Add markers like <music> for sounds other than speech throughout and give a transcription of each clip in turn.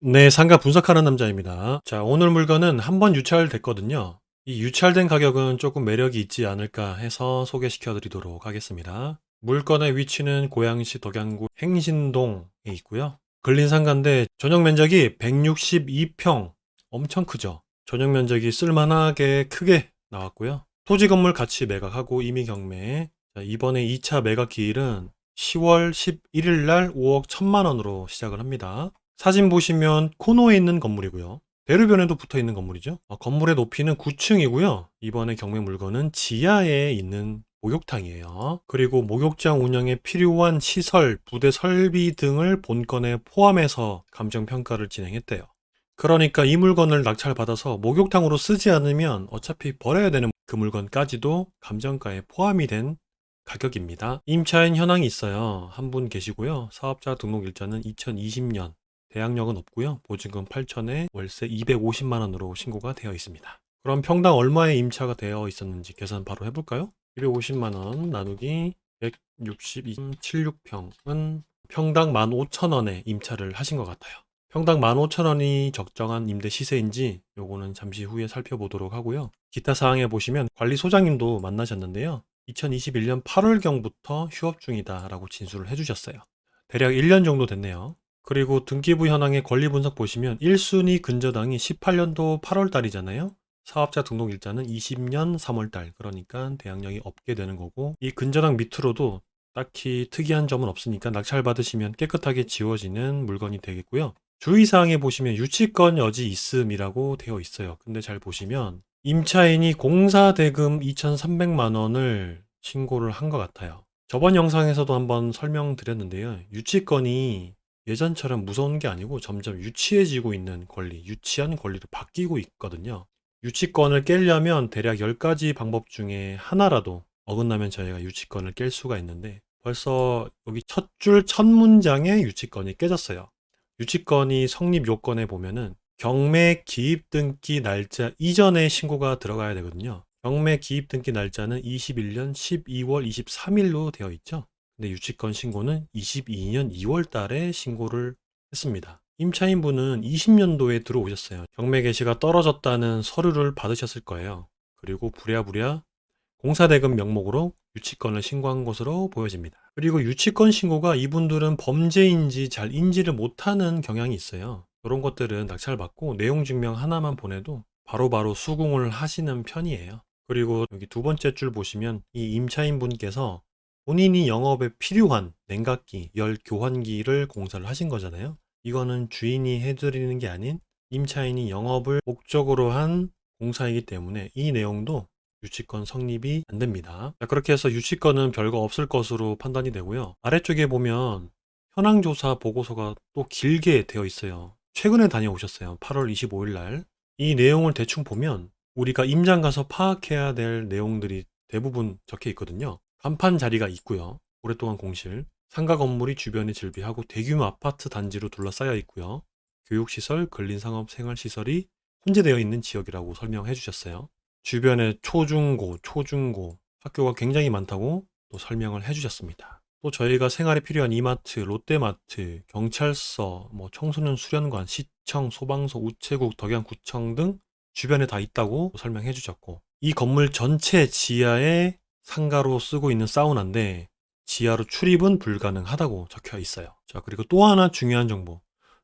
네, 상가 분석하는 남자입니다. 자, 오늘 물건은 한 번 유찰됐거든요. 이 유찰된 가격은 조금 매력이 있지 않을까 해서 소개시켜 드리도록 하겠습니다. 물건의 위치는 고양시 덕양구 행신동에 있고요. 근린 상가인데 전용 면적이 162평. 엄청 크죠? 전용 면적이 쓸만하게 크게 나왔고요. 토지 건물 같이 매각하고 이미 경매. 자, 이번에 2차 매각 기일은 10월 11일 날 5억 1천만 원으로 시작을 합니다. 사진 보시면 코너에 있는 건물이고요. 대로변에도 붙어 있는 건물이죠. 어, 건물의 높이는 9층이고요. 이번에 경매 물건은 지하에 있는 목욕탕이에요. 그리고 목욕장 운영에 필요한 시설, 부대 설비 등을 본건에 포함해서 감정 평가를 진행했대요. 그러니까 이 물건을 낙찰받아서 목욕탕으로 쓰지 않으면 어차피 버려야 되는 그 물건까지도 감정가에 포함이 된 가격입니다. 임차인 현황이 있어요. 한 분 계시고요. 사업자 등록 일자는 2020년. 대항력은 없고요. 보증금 8천에 월세 250만 원으로 신고가 되어 있습니다. 그럼 평당 얼마의 임차가 되어 있었는지 계산 바로 해볼까요? 250만 원 나누기 162.76평은 평당 15,000원에 임차를 하신 것 같아요. 평당 15,000원이 적정한 임대 시세인지 요거는 잠시 후에 살펴보도록 하고요. 기타 사항에 보시면 관리 소장님도 만나셨는데요. 2021년 8월경부터 휴업 중이다라고 진술을 해주셨어요. 대략 1년 정도 됐네요. 그리고 등기부 현황의 권리 분석 보시면 1순위 근저당이 18년도 8월 달이잖아요. 사업자 등록 일자는 20년 3월 달. 그러니까 대항력이 없게 되는 거고 이 근저당 밑으로도 딱히 특이한 점은 없으니까 낙찰 받으시면 깨끗하게 지워지는 물건이 되겠고요. 주의사항에 보시면 유치권 여지 있음이라고 되어 있어요. 근데 잘 보시면 임차인이 공사 대금 2,300만 원을 신고를 한 것 같아요. 저번 영상에서도 한번 설명드렸는데요. 유치권이 예전처럼 무서운 게 아니고 점점 유치해지고 있는 권리, 유치한 권리로 바뀌고 있거든요. 유치권을 깨려면 대략 10가지 방법 중에 하나라도 어긋나면 저희가 유치권을 깰 수가 있는데 벌써 여기 첫 줄 첫 문장에 유치권이 깨졌어요. 유치권이 성립 요건에 보면은 경매 기입 등기 날짜 이전에 신고가 들어가야 되거든요. 경매 기입 등기 날짜는 21년 12월 23일로 되어 있죠. 근데 유치권 신고는 22년 2월 달에 신고를 했습니다. 임차인분은 20년도에 들어오셨어요. 경매 개시가 떨어졌다는 서류를 받으셨을 거예요. 그리고 부랴부랴 공사대금 명목으로 유치권을 신고한 것으로 보여집니다. 그리고 유치권 신고가 이분들은 범죄인지 잘 인지를 못하는 경향이 있어요. 이런 것들은 낙찰받고 내용 증명 하나만 보내도 바로바로 수긍을 하시는 편이에요. 그리고 여기 두 번째 줄 보시면 이 임차인분께서 본인이 영업에 필요한 냉각기, 열 교환기를 공사를 하신 거잖아요. 이거는 주인이 해드리는 게 아닌 임차인이 영업을 목적으로 한 공사이기 때문에 이 내용도 유치권 성립이 안 됩니다. 자, 그렇게 해서 유치권은 별거 없을 것으로 판단이 되고요. 아래쪽에 보면 현황조사 보고서가 또 길게 되어 있어요. 최근에 다녀오셨어요. 8월 25일 날. 이 내용을 대충 보면 우리가 임장 가서 파악해야 될 내용들이 대부분 적혀 있거든요. 간판 자리가 있고요. 오랫동안 공실. 상가 건물이 주변에 즐비하고 대규모 아파트 단지로 둘러싸여 있고요. 교육시설, 근린상업 생활시설이 혼재되어 있는 지역이라고 설명해 주셨어요. 주변에 초중고, 초중고 학교가 굉장히 많다고 또 설명을 해 주셨습니다. 또 저희가 생활에 필요한 이마트, 롯데마트, 경찰서, 뭐 청소년 수련관, 시청, 소방서, 우체국, 덕양구청 등 주변에 다 있다고 설명해 주셨고 이 건물 전체 지하에 상가로 쓰고 있는 사우나인데 지하로 출입은 불가능하다고 적혀 있어요. 자, 그리고 또 하나 중요한 정보.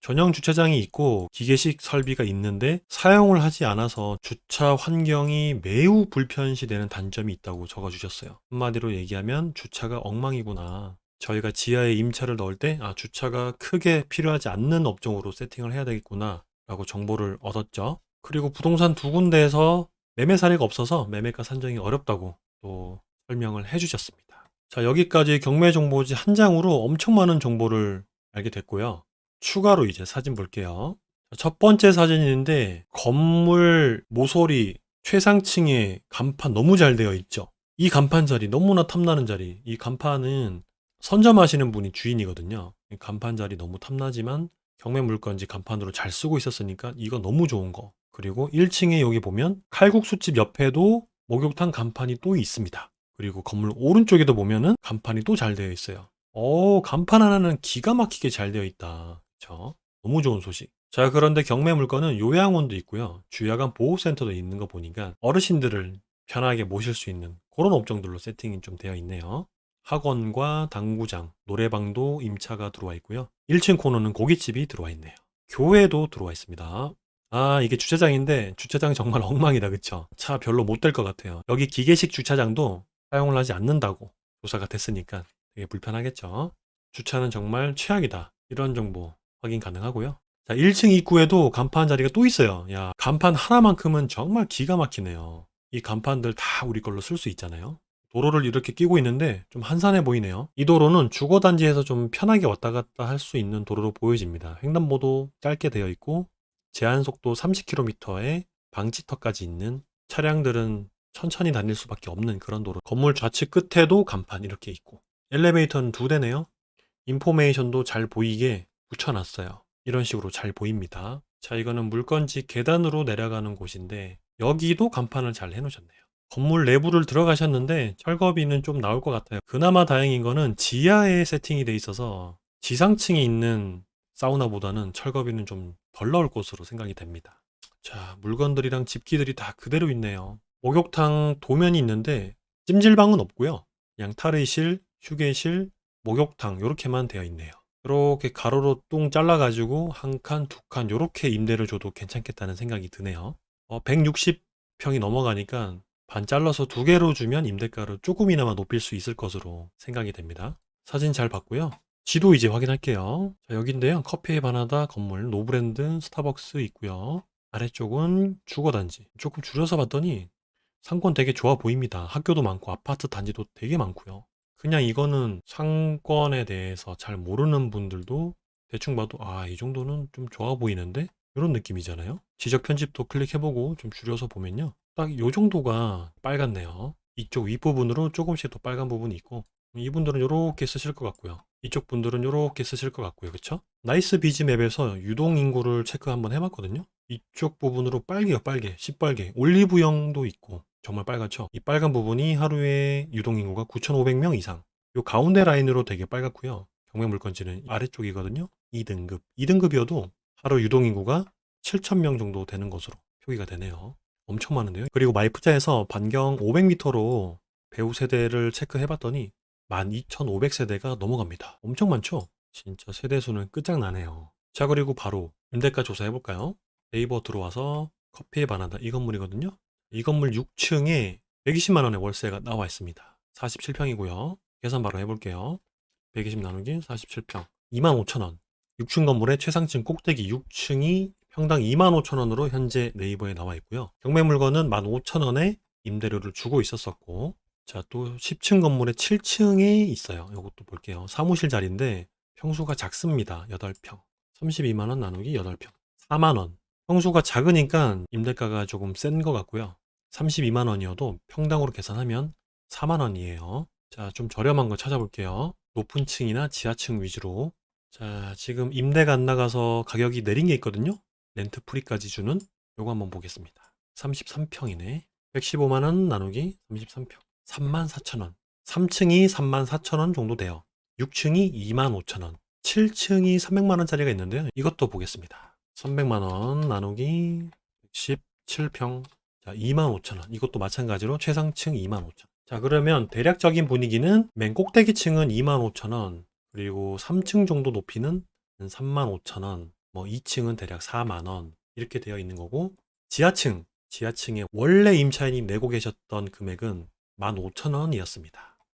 전용 주차장이 있고 기계식 설비가 있는데 사용을 하지 않아서 주차 환경이 매우 불편시되는 단점이 있다고 적어주셨어요. 한마디로 얘기하면 주차가 엉망이구나. 저희가 지하에 임차를 넣을 때 아, 주차가 크게 필요하지 않는 업종으로 세팅을 해야 되겠구나 라고 정보를 얻었죠. 그리고 부동산 두 군데에서 매매 사례가 없어서 매매가 산정이 어렵다고 또 설명을 해주셨습니다. 자, 여기까지 경매 정보지 한 장으로 엄청 많은 정보를 알게 됐고요. 추가로 이제 사진 볼게요. 첫 번째 사진인데 건물 모서리 최상층에 간판 너무 잘 되어 있죠. 이 간판 자리 너무나 탐나는 자리. 이 간판은 선점하시는 분이 주인이거든요. 이 간판 자리 너무 탐나지만 경매 물건지 간판으로 잘 쓰고 있었으니까 이거 너무 좋은 거. 그리고 1층에 여기 보면 칼국수집 옆에도 목욕탕 간판이 또 있습니다. 그리고 건물 오른쪽에도 보면은 간판이 또 잘 되어 있어요. 어, 간판 하나는 기가 막히게 잘 되어 있다. 그쵸? 너무 좋은 소식. 자, 그런데 경매 물건은 요양원도 있고요. 주야간 보호센터도 있는 거 보니까 어르신들을 편하게 모실 수 있는 그런 업종들로 세팅이 좀 되어 있네요. 학원과 당구장, 노래방도 임차가 들어와 있고요. 1층 코너는 고깃집이 들어와 있네요. 교회도 들어와 있습니다. 아, 이게 주차장인데 주차장 정말 <laughs> 엉망이다, 그쵸? 차 별로 못 될 것 같아요. 여기 기계식 주차장도 사용을 하지 않는다고 조사가 됐으니까 되게 불편하겠죠? 주차는 정말 최악이다. 이런 정보 확인 가능하고요. 자, 1층 입구에도 간판 자리가 또 있어요. 야, 간판 하나만큼은 정말 기가 막히네요. 이 간판들 다 우리 걸로 쓸 수 있잖아요. 도로를 이렇게 끼고 있는데 좀 한산해 보이네요. 이 도로는 주거단지에서 좀 편하게 왔다 갔다 할 수 있는 도로로 보여집니다. 횡단보도 짧게 되어 있고 제한 속도 30km에 방지턱까지 있는 차량들은 천천히 다닐 수밖에 없는 그런 도로. 건물 좌측 끝에도 간판 이렇게 있고 엘리베이터는 두 대네요. 인포메이션도 잘 보이게 붙여놨어요. 이런 식으로 잘 보입니다. 자, 이거는 물건지 계단으로 내려가는 곳인데 여기도 간판을 잘 해놓으셨네요. 건물 내부를 들어가셨는데 철거비는 좀 나올 것 같아요. 그나마 다행인 거는 지하에 세팅이 돼 있어서 지상층에 있는 사우나보다는 철거비는 좀 덜 나올 것으로 생각이 됩니다. 자, 물건들이랑 집기들이 다 그대로 있네요. 목욕탕 도면이 있는데 찜질방은 없고요. 그냥 탈의실, 휴게실, 목욕탕 이렇게만 되어 있네요. 이렇게 가로로 뚱 잘라가지고 한 칸, 두 칸 이렇게 임대를 줘도 괜찮겠다는 생각이 드네요. 어, 160평이 넘어가니까 반 잘라서 두 개로 주면 임대가를 조금이나마 높일 수 있을 것으로 생각이 됩니다. 사진 잘 봤고요. 지도 이제 확인할게요. 자, 여기인데요. 커피의 바나다 건물 노브랜드 스타벅스 있고요. 아래쪽은 주거단지. 조금 줄여서 봤더니 상권 되게 좋아 보입니다. 학교도 많고 아파트 단지도 되게 많고요. 그냥 이거는 상권에 대해서 잘 모르는 분들도 대충 봐도 아, 이 정도는 좀 좋아 보이는데? 이런 느낌이잖아요. 지적 편집도 클릭해보고 좀 줄여서 보면요. 딱 이 정도가 빨갛네요. 이쪽 윗부분으로 조금씩 더 빨간 부분이 있고 이분들은 이렇게 쓰실 것 같고요. 이쪽 분들은 이렇게 쓰실 것 같고요. 그쵸? 나이스 비즈 맵에서 유동 인구를 체크 한번 해봤거든요. 이쪽 부분으로 빨개요, 빨개. 시빨개. 올리브영도 있고 정말 빨갛죠? 이 빨간 부분이 하루에 유동 인구가 9,500명 이상. 요 가운데 라인으로 되게 빨갛고요. 경매 물건지는 아래쪽이거든요. 2등급. 2등급이어도 하루 유동 인구가 7,000명 정도 되는 것으로 표기가 되네요. 엄청 많은데요. 그리고 마이프자에서 반경 500m로 배우 세대를 체크해봤더니 12,500세대가 넘어갑니다. 엄청 많죠? 진짜 세대 수는 끝장나네요. 자, 그리고 바로 임대가 조사해볼까요? 네이버 들어와서 커피의 바나다 이 건물이거든요. 이 건물 6층에 120만원의 월세가 나와 있습니다. 47평이고요. 계산 바로 해볼게요. 120 나누기 47평. 25,000원. 6층 건물의 최상층 꼭대기 6층이 평당 25,000원으로 현재 네이버에 나와 있고요. 경매 물건은 15,000원에 임대료를 주고 있었었고 자, 또 10층 건물의 7층에 있어요. 이것도 볼게요. 사무실 자리인데 평수가 작습니다. 8평. 32만 원 나누기 8평. 4만 원. 평수가 작으니까 임대가가 조금 센 것 같고요. 32만 원이어도 평당으로 계산하면 4만 원이에요. 자, 좀 저렴한 거 찾아볼게요. 높은 층이나 지하층 위주로. 자, 지금 임대가 안 나가서 가격이 내린 게 있거든요. 렌트 프리까지 주는 요거 한번 보겠습니다. 33평이네. 115만 원 나누기 33평. 34,000원. 3층이 34,000원 정도 돼요. 6층이 25,000원. 7층이 300만 원짜리가 있는데요. 이것도 보겠습니다. 300만 원 나누기 17평. 자, 25,000원. 이것도 마찬가지로 최상층 25,000원. 자, 그러면 대략적인 분위기는 맨 꼭대기 층은 25,000원. 그리고 3층 정도 높이는 35,000원. 뭐 2층은 대략 4만 원. 이렇게 되어 있는 거고 지하층, 지하층에 원래 임차인이 내고 계셨던 금액은 15,000원이었습니다.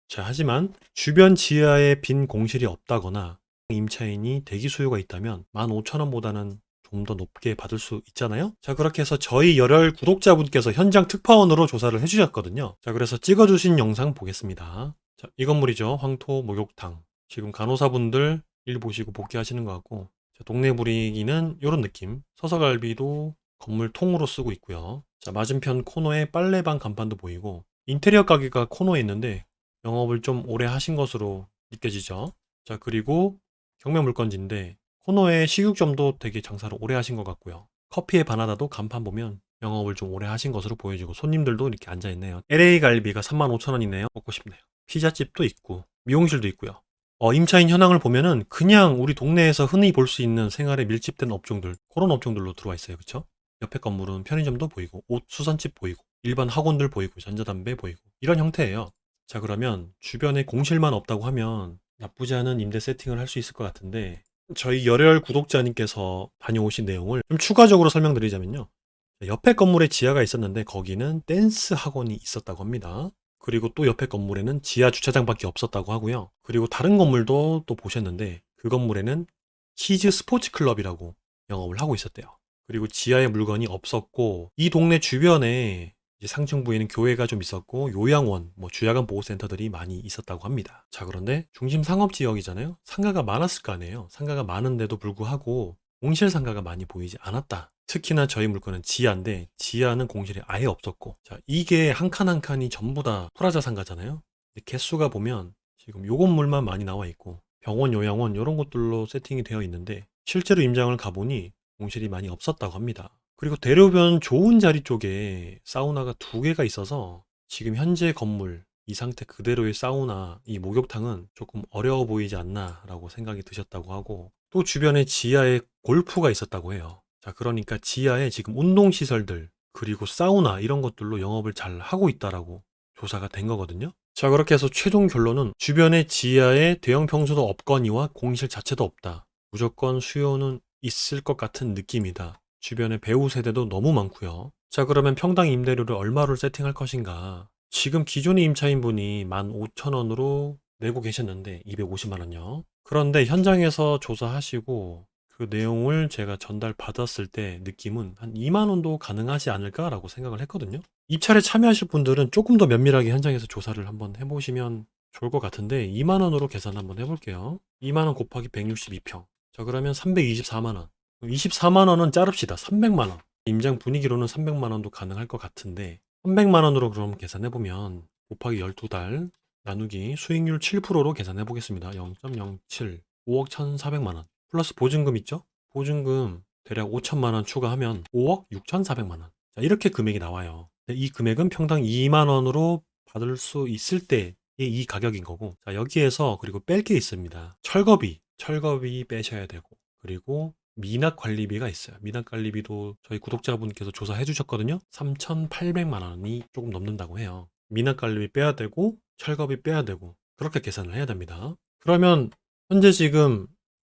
자, 하지만 주변 지하에 빈 공실이 없다거나 임차인이 대기 수요가 있다면 15,000원보다는 좀 더 높게 받을 수 있잖아요? 자, 그렇게 해서 저희 열혈 구독자분께서 현장 특파원으로 조사를 해주셨거든요. 자, 그래서 찍어주신 영상 보겠습니다. 자, 이 건물이죠. 황토 목욕탕. 지금 간호사분들 일 보시고 복귀하시는 것 같고, 자, 동네 분위기는 이런 느낌. 서서갈비도 건물 통으로 쓰고 있고요. 자, 맞은편 코너에 빨래방 간판도 보이고, 인테리어 가게가 코너에 있는데 영업을 좀 오래 하신 것으로 느껴지죠. 자, 그리고 경매 물건지인데 코너에 식육점도 되게 장사를 오래 하신 것 같고요. 커피의 바나다도 간판 보면 영업을 좀 오래 하신 것으로 보여지고 손님들도 이렇게 앉아 있네요. LA 갈비가 35,000원이네요. 먹고 싶네요. 피자집도 있고 미용실도 있고요. 어, 임차인 현황을 보면은 그냥 우리 동네에서 흔히 볼 수 있는 생활에 밀집된 업종들, 그런 업종들로 들어와 있어요. 그쵸? 옆에 건물은 편의점도 보이고, 옷 수선집 보이고, 일반 학원들 보이고, 전자담배 보이고, 이런 형태예요. 자, 그러면 주변에 공실만 없다고 하면 나쁘지 않은 임대 세팅을 할 수 있을 것 같은데, 저희 열혈 구독자님께서 다녀오신 내용을 좀 추가적으로 설명드리자면요. 옆에 건물에 지하가 있었는데 거기는 댄스 학원이 있었다고 합니다. 그리고 또 옆에 건물에는 지하 주차장밖에 없었다고 하고요. 그리고 다른 건물도 또 보셨는데 그 건물에는 키즈 스포츠 클럽이라고 영업을 하고 있었대요. 그리고 지하에 물건이 없었고 이 동네 주변에 상층부에는 교회가 좀 있었고 요양원, 뭐 주야간 보호센터들이 많이 있었다고 합니다. 자 그런데 중심 상업 지역이잖아요. 상가가 많았을 거 아니에요. 상가가 많은데도 불구하고 공실 상가가 많이 보이지 않았다. 특히나 저희 물건은 지하인데 지하는 공실이 아예 없었고 자 이게 한 칸 한 칸이 전부 다 프라자 상가잖아요. 개수가 보면 지금 요 건물만 많이 나와 있고 병원, 요양원 이런 것들로 세팅이 되어 있는데 실제로 임장을 가보니 공실이 많이 없었다고 합니다. 그리고 대로변 좋은 자리 쪽에 사우나가 두 개가 있어서 지금 현재 건물 이 상태 그대로의 사우나 이 목욕탕은 조금 어려워 보이지 않나라고 생각이 드셨다고 하고 또 주변에 지하에 골프가 있었다고 해요. 자, 그러니까 지하에 지금 운동시설들, 그리고 사우나 이런 것들로 영업을 잘 하고 있다라고 조사가 된 거거든요. 자, 그렇게 해서 최종 결론은 주변에 지하에 대형 평수도 없거니와 공실 자체도 없다. 무조건 수요는 있을 것 같은 느낌이다. 주변에 배우 세대도 너무 많고요. 자, 그러면 평당 임대료를 얼마로 세팅할 것인가? 지금 기존의 임차인분이 15,000원으로 내고 계셨는데 250만 원요. 그런데 현장에서 조사하시고 그 내용을 제가 전달 받았을 때 느낌은 한 2만 원도 가능하지 않을까라고 생각을 했거든요. 입찰에 참여하실 분들은 조금 더 면밀하게 현장에서 조사를 한번 해보시면 좋을 것 같은데 2만 원으로 계산 한번 해볼게요. 2만 원 곱하기 162평. 자 그러면 324만 원. 24만 원은 자릅시다. 300만 원. 임장 분위기로는 300만 원도 가능할 것 같은데 300만 원으로 그럼 계산해보면 곱하기 12달 나누기 수익률 7%로 계산해 보겠습니다. 0.07 5억 1,400만 원 플러스 보증금 있죠? 보증금 대략 5천만 원 추가하면 5억 6,400만 원. 자, 이렇게 금액이 나와요. 이 금액은 평당 2만 원으로 받을 수 있을 때의 이 가격인 거고. 자, 여기에서 그리고 뺄 게 있습니다. 철거비, 철거비 빼셔야 되고. 그리고 미납 관리비가 있어요. 미납 관리비도 저희 구독자분께서 조사해 주셨거든요. 3,800만 원이 조금 넘는다고 해요. 미납 관리비 빼야 되고 철거비 빼야 되고 그렇게 계산을 해야 됩니다. 그러면 현재 지금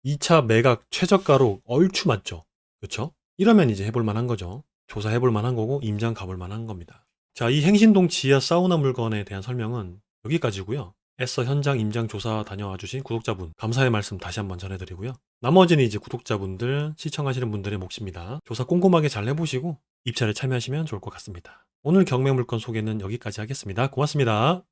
2차 매각 최저가로 얼추 맞죠? 그렇죠? 이러면 이제 해볼 만한 거죠. 조사해 볼 만한 거고 임장 가볼 만한 겁니다. 자, 이 행신동 지하 사우나 물건에 대한 설명은 여기까지고요. 애써 현장 임장 조사 다녀와 주신 구독자분 감사의 말씀 다시 한번 전해드리고요. 나머지는 이제 구독자분들 시청하시는 분들의 몫입니다. 조사 꼼꼼하게 잘 해보시고 입찰에 참여하시면 좋을 것 같습니다. 오늘 경매 물건 소개는 여기까지 하겠습니다. 고맙습니다.